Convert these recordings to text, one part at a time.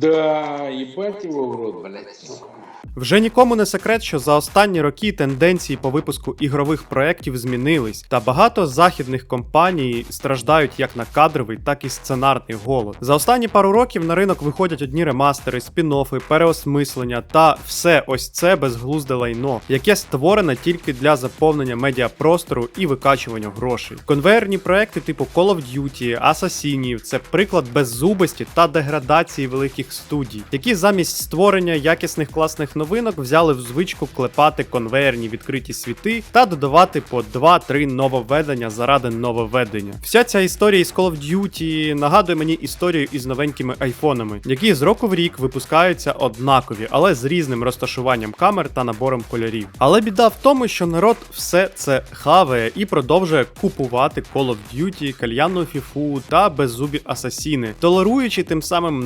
Да, ебать его в рот, блядь. Вже нікому не секрет, що за останні роки тенденції по випуску ігрових проєктів змінились, та багато західних компаній страждають як на кадровий, так і сценарний голод. За останні пару років на ринок виходять одні ремастери, спін-оффи, переосмислення та все ось це безглузде лайно, яке створене тільки для заповнення медіапростору і викачування грошей. Конвейерні проекти типу Call of Duty, Асасінів це приклад беззубості та деградації великих студій, які замість створення якісних класних новинок взяли в звичку клепати конвейерні відкриті світи та додавати по 2-3 нововведення заради нововведення. Вся ця історія із Call of Duty нагадує мені історію із новенькими айфонами, які з року в рік випускаються однакові, але з різним розташуванням камер та набором кольорів. Але біда в тому, що народ все це хаває і продовжує купувати Call of Duty, кальянну фіфу та беззубі асасіни, толеруючи тим самим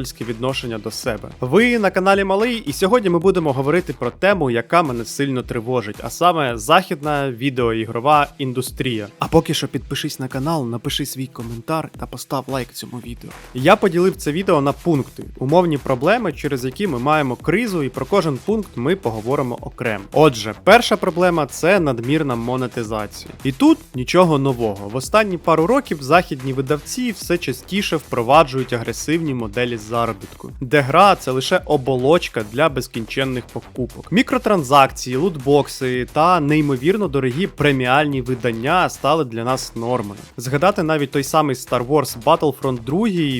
наплювательське відношення до себе. Ви на каналі Малий, і сьогодні ми будемо говорити про тему, яка мене сильно тривожить, а саме західна відеоігрова індустрія. А поки що підпишись на канал, напиши свій коментар та постав лайк цьому відео. Я поділив це відео на пункти, умовні проблеми, через які ми маємо кризу, і про кожен пункт ми поговоримо окремо. Отже, перша проблема це надмірна монетизація. І тут нічого нового. В останні пару років західні видавці все частіше впроваджують агресивні моделі заробітку, де гра це лише оболочка для безкінченних покупок. Мікротранзакції, лутбокси та неймовірно дорогі преміальні видання стали для нас нормою. Згадати навіть той самий Star Wars Battlefront 2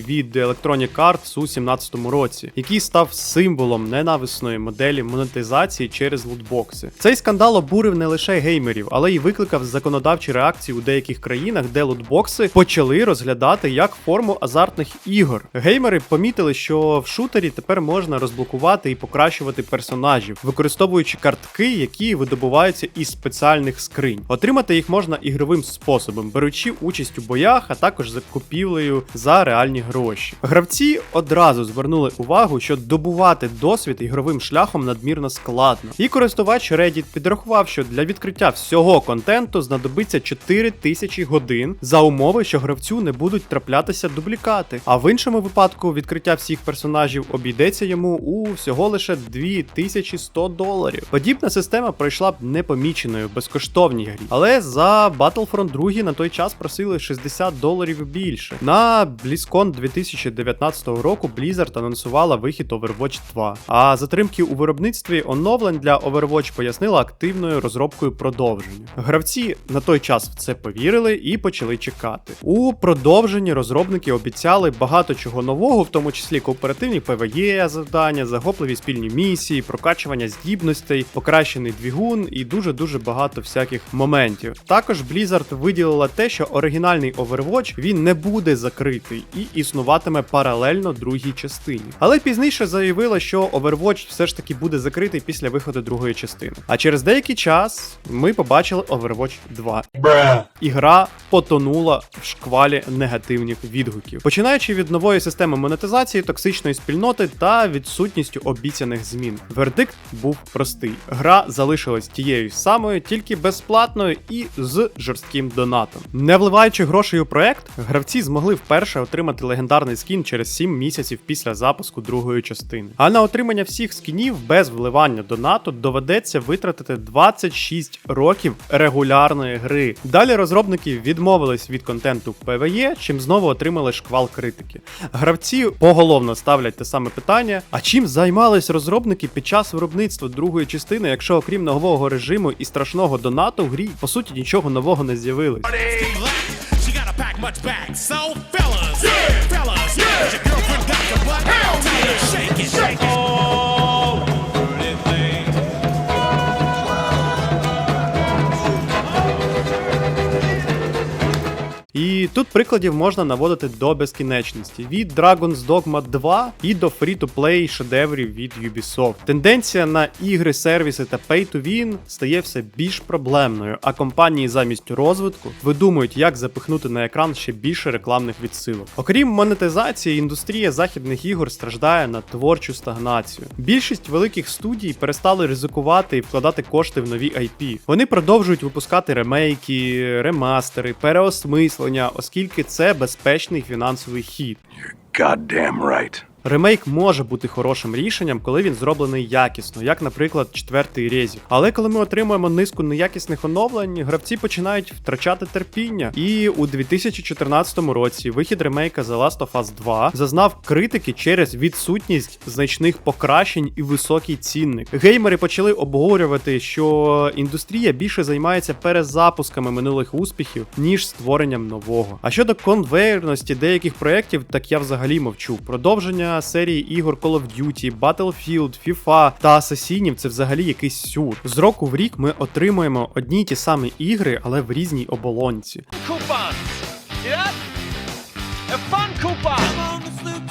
від Electronic Arts у 2017 році, який став символом ненависної моделі монетизації через лутбокси. Цей скандал обурив не лише геймерів, але й викликав законодавчі реакції у деяких країнах, де лутбокси почали розглядати як форму азартних ігор. Геймери помітили, що в шутері тепер можна розблокувати і покращувати персонажів, використовуючи картки, які видобуваються із спеціальних скринь. Отримати їх можна ігровим способом, беручи участь у боях, а також за купівлею за реальні гроші. Гравці одразу звернули увагу, що добувати досвід ігровим шляхом надмірно складно. І користувач Reddit підрахував, що для відкриття всього контенту знадобиться 4000 годин за умови, що гравцю не будуть траплятися дублікати. А в іншому випадку відкриття всіх персонажів обійдеться йому у всього лише 2100 доларів. Подібна система пройшла б непоміченою в безкоштовній грі. Але за Battlefront 2 на той час просили 60 доларів більше. На BlizzCon 2019 року Blizzard анонсувала вихід Overwatch 2. А затримки у виробництві оновлень для Overwatch пояснила активною розробкою продовження. Гравці на той час в це повірили і почали чекати. У продовженні розробники обіцяли багато чого нового, в тому числі кооперативні PvE завдання, захопливі спільні місії, прокачування здібностей, покращений двігун і дуже дуже багато всяких моментів. Також Blizzard виділила те, що оригінальний Overwatch він не буде закритий і існуватиме паралельно другій частині. Але пізніше заявила, що Overwatch все ж таки буде закритий після виходу другої частини. А через деякий час ми побачили Overwatch 2. Ігра потонула в шквалі негативних відгуків, починаючи від нової системи монетизації, токсичної спільноти та відсутністю обіцяних змін. Вердикт був простий: гра залишилась тією самою, тільки безплатною і з жорстким донатом. Не вливаючи грошей у проект, гравці змогли вперше отримати легендарний скін через 7 місяців після запуску другої частини. А на отримання всіх скінів без вливання донату доведеться витратити 26 років регулярної гри. Далі розробники відмовились від контенту PvE, чим знову отримали шквал критики. Гравці поголовно ставлять те саме питання: а чим займались розробники під час виробництва другої частини, якщо окрім нового режиму і страшного донату в грі по суті нічого нового не з'явилось? Тут прикладів можна наводити до безкінечності від Dragon's Dogma 2 і до free-to-play шедеврів від Ubisoft. Тенденція на ігри, сервіси та pay-to-win стає все більш проблемною, а компанії замість розвитку видумують, як запихнути на екран ще більше рекламних відсилок. Окрім монетизації, індустрія західних ігор страждає на творчу стагнацію. Більшість великих студій перестали ризикувати і вкладати кошти в нові IP. Вони продовжують випускати ремейки, ремастери, переосмислення, оскільки це безпечний фінансовий хід. Goddamn right. Ремейк може бути хорошим рішенням, коли він зроблений якісно, як, наприклад, четвертий резік. Але коли ми отримуємо низку неякісних оновлень, гравці починають втрачати терпіння. І у 2014 році вихід ремейка The Last of Us 2 зазнав критики через відсутність значних покращень і високий цінник. Геймери почали обговорювати, що індустрія більше займається перезапусками минулих успіхів, ніж створенням нового. А щодо конвейерності деяких проєктів, так я взагалі мовчу. Продовження серії ігор Call of Duty, Battlefield, FIFA та Асасінів це взагалі якийсь сюр. З року в рік ми отримуємо одні й ті самі ігри, але в різній оболонці. coupons. Yeah? fun.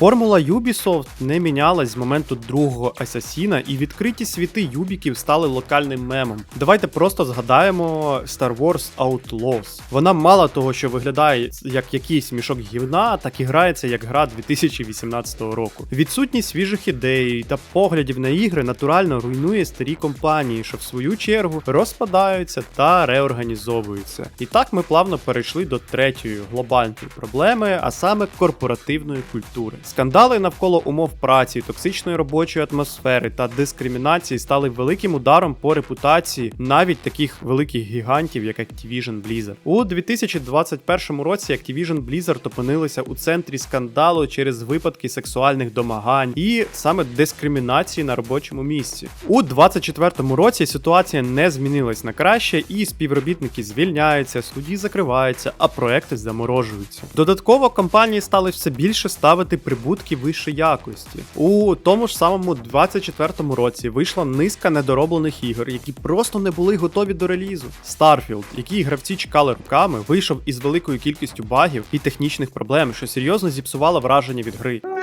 Формула Ubisoft не мінялась з моменту другого Асасіна, і відкриті світи Юбіків стали локальним мемом. Давайте просто згадаємо Star Wars Outlaws. Вона мало того, що виглядає як якийсь мішок гівна, так і грається як гра 2018 року. Відсутність свіжих ідей та поглядів на ігри натурально руйнує старі компанії, що в свою чергу розпадаються та реорганізовуються. І так ми плавно перейшли до третьої глобальної проблеми, а саме корпоративної культури. Скандали навколо умов праці, токсичної робочої атмосфери та дискримінації стали великим ударом по репутації навіть таких великих гігантів, як Activision Blizzard. У 2021 році Activision Blizzard опинилися у центрі скандалу через випадки сексуальних домагань і саме дискримінації на робочому місці. У 2024 році ситуація не змінилась на краще, і співробітники звільняються, судді закриваються, а проекти заморожуються. Додатково компанії стали все більше ставити прибутки вищої якості. У тому ж самому 2024 році вийшла низка недороблених ігор, які просто не були готові до релізу. Starfield, який гравці чекали руками, вийшов із великою кількістю багів і технічних проблем, що серйозно зіпсувало враження від гри.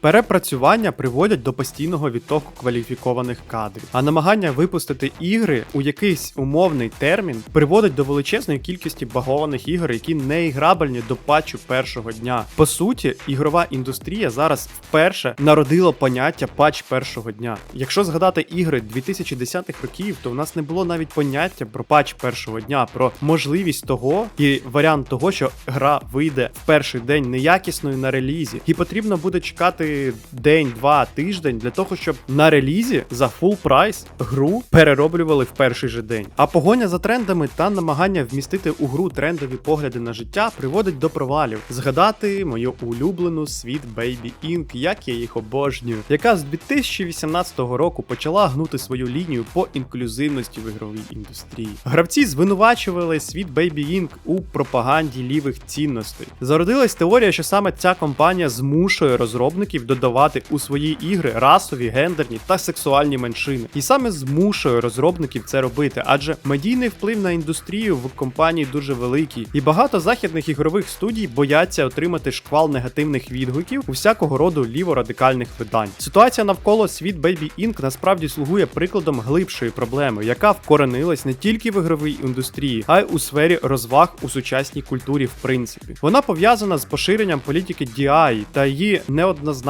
Перепрацювання приводять до постійного відтоку кваліфікованих кадрів, а намагання випустити ігри у якийсь умовний термін приводить до величезної кількості багованих ігор, які не іграбельні до патчу першого дня. По суті, ігрова індустрія зараз вперше народила поняття патч першого дня. Якщо згадати ігри 2010-х років, то в нас не було навіть поняття про патч першого дня, про можливість того і варіант того, що гра вийде в перший день неякісною на релізі, і потрібно буде чекати день, два, тиждень для того, щоб на релізі за фул прайс гру перероблювали в перший же день. А погоня за трендами та намагання вмістити у гру трендові погляди на життя приводить до провалів. Згадати мою улюблену світ Baby Inc., як я їх обожнюю, яка з 2018 року почала гнути свою лінію по інклюзивності в ігровій індустрії. Гравці звинувачували світ Baby Inc. у пропаганді лівих цінностей. Зародилась теорія, що саме ця компанія змушує розробників додавати у свої ігри расові, гендерні та сексуальні меншини, і саме змушує розробників це робити, адже медійний вплив на індустрію в компанії дуже великий, і багато західних ігрових студій бояться отримати шквал негативних відгуків у всякого роду ліворадикальних видань. Ситуація навколо світ Baby Inc. насправді слугує прикладом глибшої проблеми, яка вкоренилась не тільки в ігровій індустрії, а й у сфері розваг у сучасній культурі, в принципі. Вона пов'язана з поширенням політики DI та її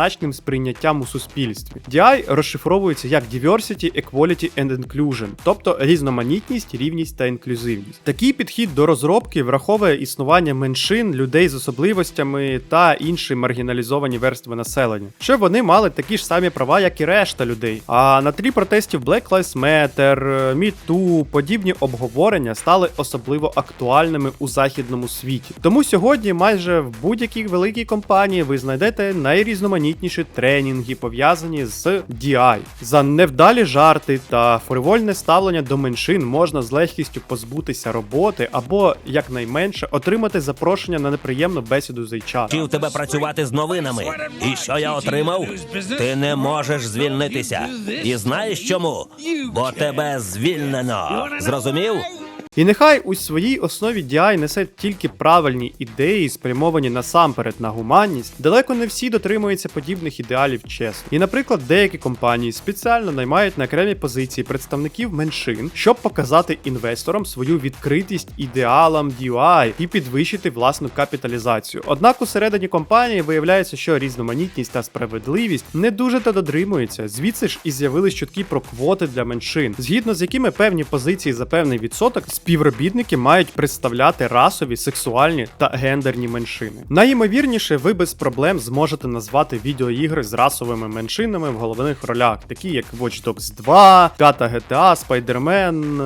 неоднозначним сприйняттям у суспільстві. DI розшифровується як Diversity, Equality and Inclusion, тобто різноманітність, рівність та інклюзивність. Такий підхід до розробки враховує існування меншин, людей з особливостями та інші маргіналізовані верстви населення, щоб вони мали такі ж самі права, як і решта людей. А на тлі протестів Black Lives Matter, Me подібні обговорення стали особливо актуальними у західному світі. Тому сьогодні майже в будь-якій великій компанії ви знайдете найрізноманітніші тренінги, пов'язані з DI. За невдалі жарти та фривольне ставлення до меншин можна з легкістю позбутися роботи або, якнайменше, отримати запрошення на неприємну бесіду з HR. Хотів тебе працювати з новинами. І що я отримав? Ти не можеш звільнитися. І знаєш чому? Бо тебе звільнено. Зрозумів? І нехай у своїй основі DI несе тільки правильні ідеї, спрямовані насамперед на гуманність, далеко не всі дотримуються подібних ідеалів чесно. І, наприклад, деякі компанії спеціально наймають на окремі позиції представників меншин, щоб показати інвесторам свою відкритість ідеалам DI і підвищити власну капіталізацію. Однак усередині компанії виявляється, що різноманітність та справедливість не дуже та дотримуються. Звідси ж і з'явились чутки про квоти для меншин, згідно з якими певні позиції за певний відсоток співробітники мають представляти расові, сексуальні та гендерні меншини. Найімовірніше, ви без проблем зможете назвати відеоігри з расовими меншинами в головних ролях, такі як Watch Dogs 2, 5 GTA, Spider-Man,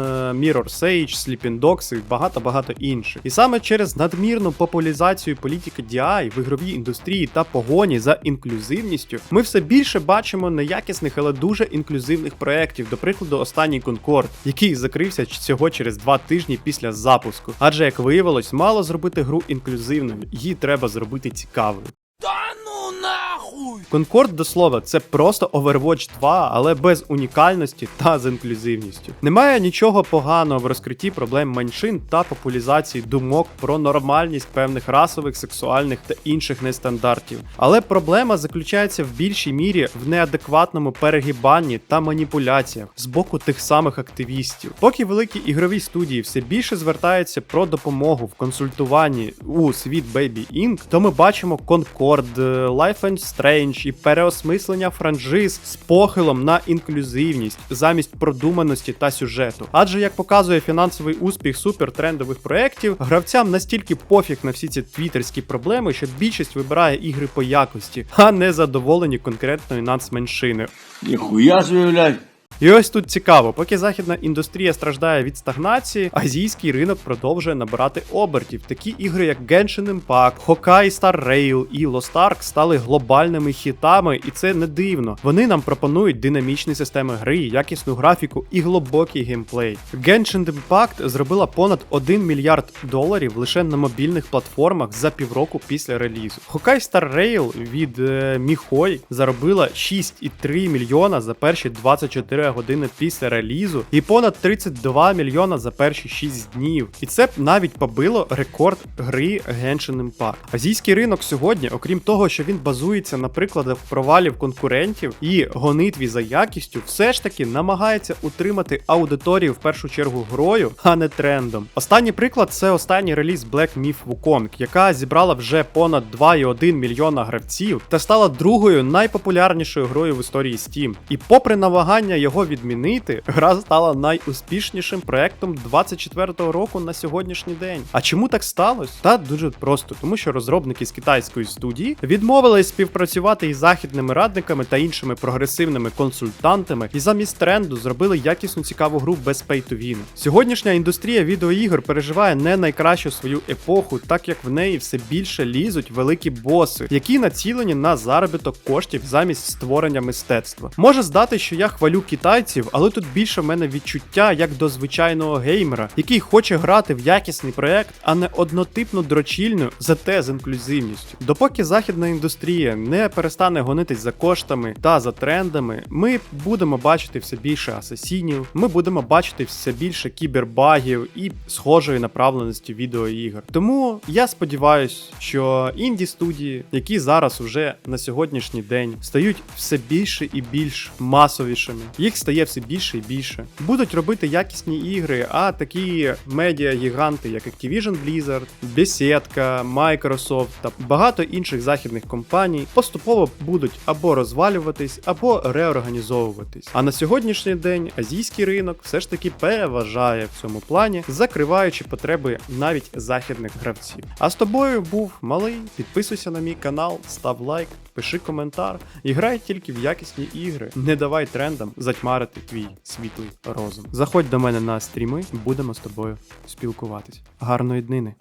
Mirror's Edge, Sleeping Dogs і багато-багато інших. І саме через надмірну популяризацію політики DI в ігровій індустрії та погоні за інклюзивністю, ми все більше бачимо неякісних, але дуже інклюзивних проєктів, до прикладу, останній Concord, який закрився всього через два тижні після запуску. Адже, як виявилось, мало зробити гру інклюзивною, її треба зробити цікавою. Concord, до слова, це просто Overwatch 2, але без унікальності та з інклюзивністю. Немає нічого поганого в розкритті проблем меншин та популяризації думок про нормальність певних расових, сексуальних та інших нестандартів. Але проблема заключається в більшій мірі в неадекватному перегибанні та маніпуляціях з боку тих самих активістів. Поки великі ігрові студії все більше звертаються про допомогу в консультуванні у світ Baby Inc., то ми бачимо Concord, е, Life is Strange і переосмислення франшиз з похилом на інклюзивність замість продуманості та сюжету. Адже як показує фінансовий успіх супертрендових проєктів, гравцям настільки пофіг на всі ці твіттерські проблеми, що більшість вибирає ігри по якості, а не задоволені конкретною нацменшиною. Ніхуя блядь. І ось тут цікаво, поки західна індустрія страждає від стагнації, азійський ринок продовжує набирати обертів. Такі ігри, як Genshin Impact, Honkai Star Rail і Lost Ark стали глобальними хітами, і це не дивно. Вони нам пропонують динамічні системи гри, якісну графіку і глибокий геймплей. Genshin Impact зробила понад 1 мільярд доларів лише на мобільних платформах за півроку після релізу. Honkai Star Rail від е, Міхой заробила 6,3 мільйона за перші 24 години після релізу і понад 32 мільйона за перші 6 днів. І це б навіть побило рекорд гри Genshin Impact. Азійський ринок сьогодні, окрім того, що він базується на прикладах провалів конкурентів і гонитві за якістю, все ж таки намагається утримати аудиторію в першу чергу грою, а не трендом. Останній приклад це останній реліз Black Myth Wukong, яка зібрала вже понад 2,1 мільйона гравців та стала другою найпопулярнішою грою в історії Steam. І попри намагання його відмінити, гра стала найуспішнішим проектом 24-го року на сьогоднішній день. А чому так сталося? Та дуже просто, тому що розробники з китайської студії відмовились співпрацювати із західними радниками та іншими прогресивними консультантами, і замість тренду зробили якісну цікаву гру без. Сьогоднішня індустрія відеоігр переживає не найкращу свою епоху, так як в неї все більше лізуть великі боси, які націлені на заробіток коштів замість створення мистецтва. Може здати, що я хвалю китайців, але тут більше в мене відчуття як до звичайного геймера, який хоче грати в якісний проект, а не однотипну дрочільню, зате з інклюзивністю. Допоки західна індустрія не перестане гонитись за коштами та за трендами, ми будемо бачити все більше асасінів, ми будемо бачити все більше кібербагів і схожої направленості відеоігр. Тому я сподіваюся, що інді студії, які зараз уже на сьогоднішній день стають все більше і більш масовішими, їх стає все більше і більше. Будуть робити якісні ігри, а такі медіа-гіганти, як Activision Blizzard, Bethesda, Microsoft та багато інших західних компаній поступово будуть або розвалюватись, або реорганізовуватись. А на сьогоднішній день азійський ринок все ж таки переважає в цьому плані, закриваючи потреби навіть західних гравців. А з тобою був малий. Підписуйся на мій канал, став лайк, пиши коментар і грай тільки в якісні ігри. Не давай трендам затьмарити твій світлий розум. Заходь до мене на стріми, будемо з тобою спілкуватись. Гарної днини!